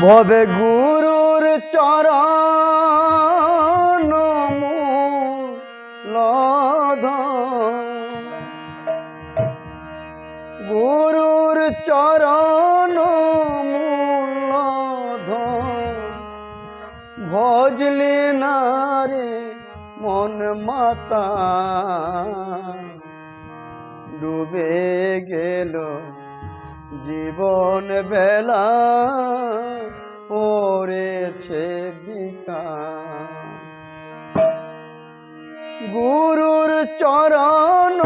ভবে গুরুর মূলধ গুরুর মূলধ ভজলি না রে মন মাতা ডুবে গেল জীবন বেলা পড়েছে বিকার গুরুর চরণ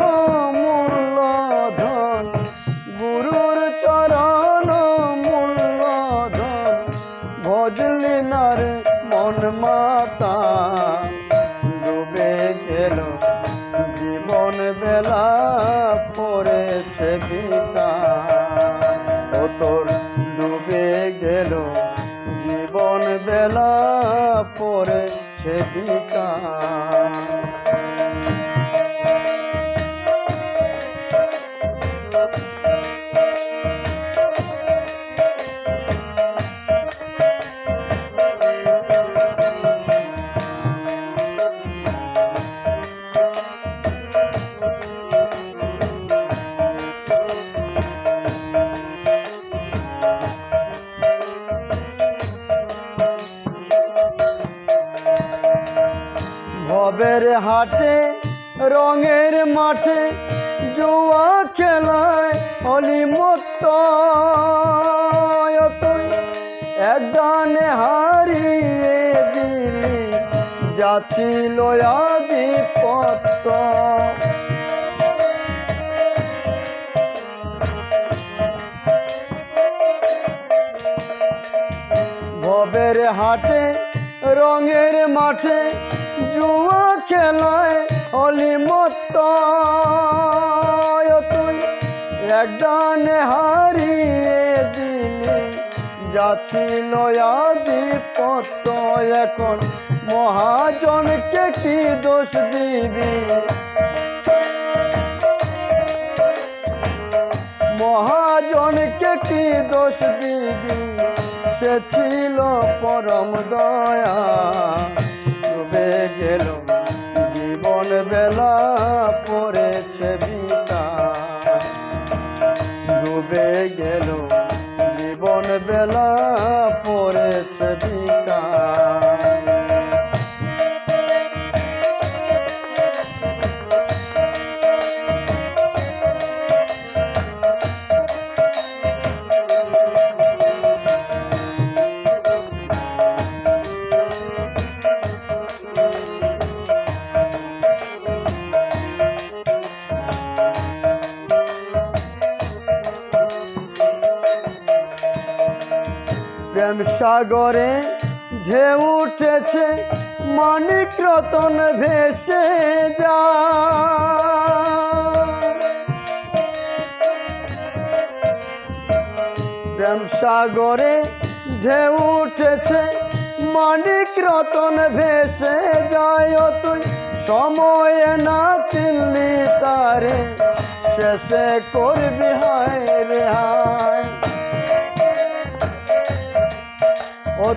পড়েছে বিকার ভবের হাটে, রঙের মাঠে জুয়া খেলায় অলিমত্ত এক গানে হারিয়ে দিলি যাচ্ছিল আধিপত্য। ভবের হাটে, রঙের মাঠে জুয়া খেলায় অলিমত্ত তুই একদানে হারিয়ে দিলি যাচ্ছিল আধিপত্য। এখন মহাজনকে কি দোষ দিবি? মহাজনকে কি দোষ দিবি? সে ছিল পরম দয়া, ডুবে গেল বেলা পড়েছে ডুবে গেল জীবন বেলা পড়েছে বিকার প্রেম সাগরে ঢেউ উঠেছে মানিক রতন ভেসে যা প্রেম সাগরে ঢেউ উঠেছে মানিক রতন ভেসে যায়। তুই সময়ে না চিনলি তারে, শেষে করবি হায় রে হায়।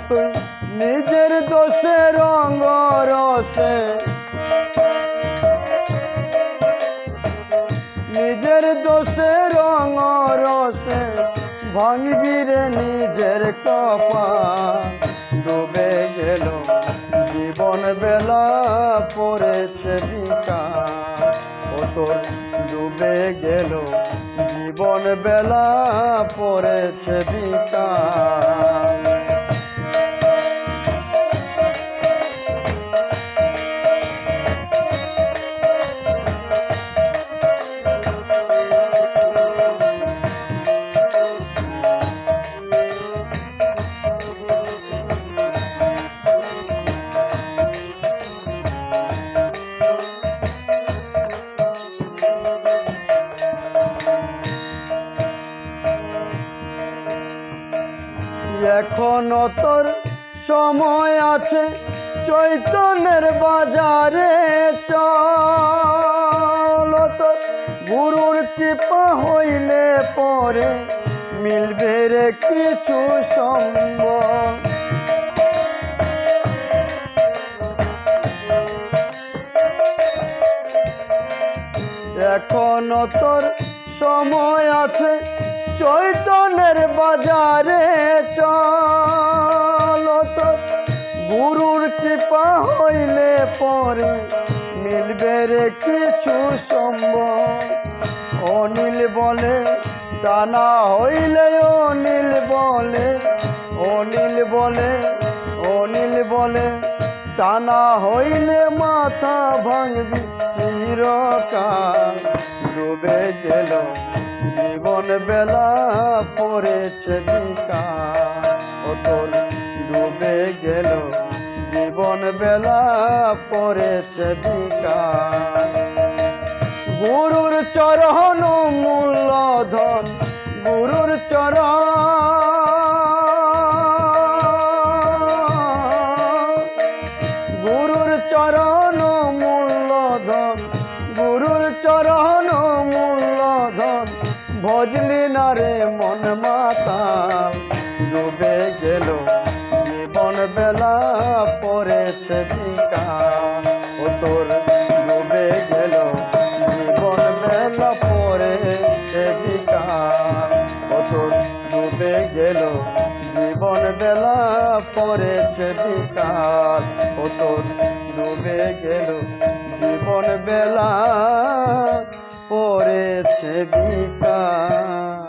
তুই নিজের দোষে রঙ রসে। নিজের দোষে রঙ রসে ভাঙবি রে নিজের কপা। ডুবে গেল, জীবন বেলা পড়েছে বিকার ও তোর ডুবে গেল, জীবন বেলা পড়েছে বিকার এখনও তোর সময় আছে, চৈতন্যের বাজারে চল। তোর গুরুর কৃপা হইলে পরে মিলবে রে কিছু সম্ভব এখনও তোর সময় আছে চৈতন্যের বাজারে চল তোর গুরুর কৃপা হইলে পরে মিলবে রে কিছু সম্ভব অনিল বলে তা না হইলে অনিল বলে। অনিল বলে অনিল বলে তা না হইলে মাথা ভাঙবি চিরকাল। ডুবে গেল জীবন বেলা পড়েছে বিকাল ডুবে গেল। জীবন বেলা পড়েছে বিকাল গুরুর চরণ মূল্যধন গুরুর চরণ ভজলি না রে মন মাতাল ডুবে গেল জীবন বেলা, পড়েছে বিকাল ও তোর ডুবে গেল জীবন বেলা, পড়েছে বিকাল ও তোর ডুবে গেল জীবন বেলা, পড়েছে বিকাল ও তোর ডুবে গেল জীবন বেলা। বিকাল